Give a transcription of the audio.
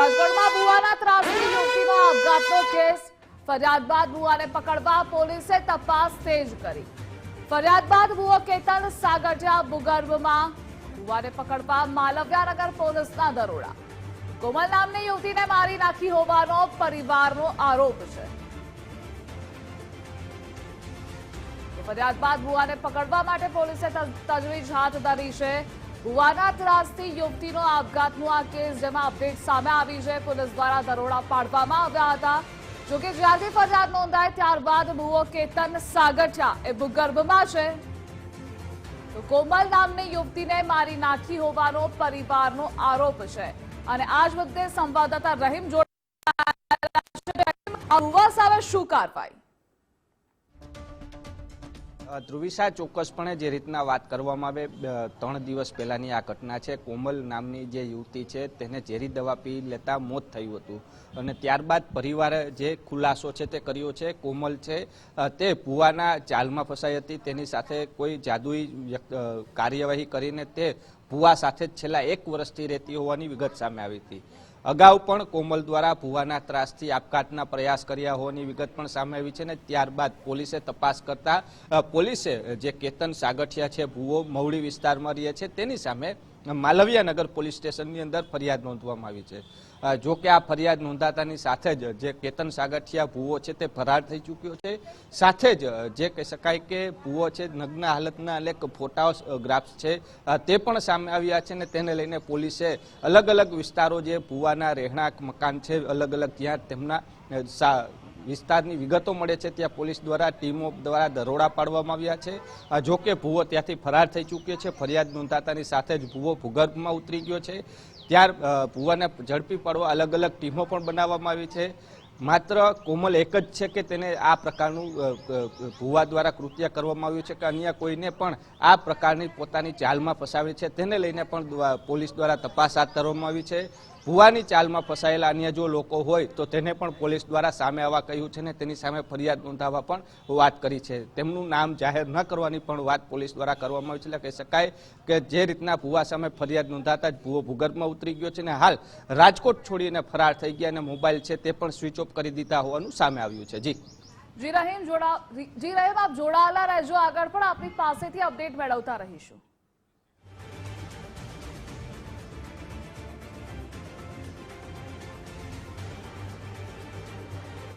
રાજકોટમાં બુવાના ત્રાસની યુવતીનો આપઘાતનો કેસ. ફરિયાદ બાદ બુવાને પકડવા પોલીસે તપાસ તેજ કરી. ફરિયાદ બાદ ભુવો કેતન સાગઠિયા ભૂગર્ભમાં. બુવાને પકડવા માલવ્યાનગર પોલીસના દરોડા. કોમલ નામની યુવતીને મારી નાખી હોવાનો પરિવારનો આરોપ છે. ફરિયાદ બાદ બુવાને પકડવા માટે પોલીસે તજવીજ હાથ ધરી છે. ભુવાના ત્રાસથી યુવતીનો આપઘાતનો આ કેસ જેમાં અપડેટ સામે આવી છે. પોલીસ દ્વારા દરોડા પાડવામાં આવ્યા હતા. જોકે જ્યારથી ફરિયાદ નોંધાય ત્યારબાદ ભુવો કેતન સાગઠિયા એ ભૂગર્ભમાં છે. તો કોમલ નામની યુવતીને મારી નાખી હોવાનો પરિવારનો આરોપ છે. અને આ જ વખતે સંવાદદાતા રહીમ જોડાયા સામે શું કાર્યવાહી? અ, ધ્રુવિશા ચોક્કસપણે જે રીતના વાત કરવામાં આવે ત્રણ દિવસ પહેલાંની આ ઘટના છે, કોમલ નામની જે યુવતી છે, તેને ઝેરી દવા પી લેતા મોત થયું હતું. અને ત્યારબાદ પરિવારે જે ખુલાસો છે તે કર્યો છે, કોમલ છે તે ભુવાના ચાલમાં ફસાઈ હતી. તેની સાથે કોઈ જાદુઈ કાર્યવાહી કરીને તે ભુવા સાથે છેલ્લા એક વર્ષથી રહેતી હોવાની વિગત સામે આવી હતી. અગાઉ પણ કોમલ દ્વારા ભુવાના ત્રાસથી આપઘાતના પ્રયાસ કર્યા હોવાની વિગત પણ સામે આવી છે ને ત્યારબાદ પોલીસે તપાસ કરતા પોલીસે જે કેતન સાગઠિયા છે, ભુવો મવડી વિસ્તારમાં રહે છે, તેની સામે માલવિયાનગર પોલીસ સ્ટેશનની અંદર ફરિયાદ નોંધવામાં આવી છે. જો કે આ ફરિયાદ નોંધાતાની સાથે જ જે કેતન સાગઠિયા ભૂવો છે તે ફરાર થઈ ચૂક્યો છે. સાથે જ જે કહી શકાય કે ભૂવો છે, નગ્ન હાલતના અનેક ફોટોગ્રાફ્સ છે. તે પણ સામે આવ્યા છે ને તેને લઈને પોલીસે અલગ અલગ વિસ્તારો જે ભૂવાના રહેણાંક મકાન છે, અલગ અલગ ત્યાં તેમના વિસ્તારની વિગતો મળે છે. ત્યાં પોલીસ દ્વારા, ટીમો દ્વારા દરોડા પાડવામાં આવ્યા છે. જો કે ભુવો ત્યાંથી ફરાર થઈ ચૂક્યો છે. ફરિયાદ નોંધાતાની સાથે જ ભુવો ભૂગર્ભમાં ઉતરી ગયો છે. ત્યાર ભુવાને ઝડપી પાડવા અલગ અલગ ટીમો પણ બનાવવામાં આવી છે. માત્ર કોમલ એક જ છે કે તેને આ પ્રકારનું ભુવા દ્વારા કૃત્ય કરવામાં આવ્યું છે કે અન્ય કોઈને પણ આ પ્રકારની પોતાની ચાલમાં ફસાવી છે. તેને લઈને પણ પોલીસ દ્વારા તપાસ હાથ ધરવામાં આવી છે. ભુવાની ચાલમાં ફસાયેલા અન્ય જો લોકો હોય તો તેને પણ પોલીસ દ્વારા સામે આવવા કહ્યું છે ને તેની સામે ફરિયાદ નોંધાવવા પણ વાત કરી છે. તેમનું નામ જાહેર ન કરવાની પણ વાત પોલીસ દ્વારા કરવામાં આવી છે. એટલે કહી શકાય કે જે રીતના ભુવા સામે ફરિયાદ નોંધાતા જ ભુવો ભૂગર્ભમાં ઉતરી ગયો છે ને હાલ રાજકોટ છોડીને ફરાર થઈ ગયા અને મોબાઈલ છે તે પણ સ્વિચ ઓફ કરી દીધા હોવાનું સામે આવ્યું છે. જી. જી રહીમ જોડા જી રહીમ, આપ જોડાયેલા રહેજો. આગળ પણ આપની પાસેથી અપડેટ મેળવતા રહીશું.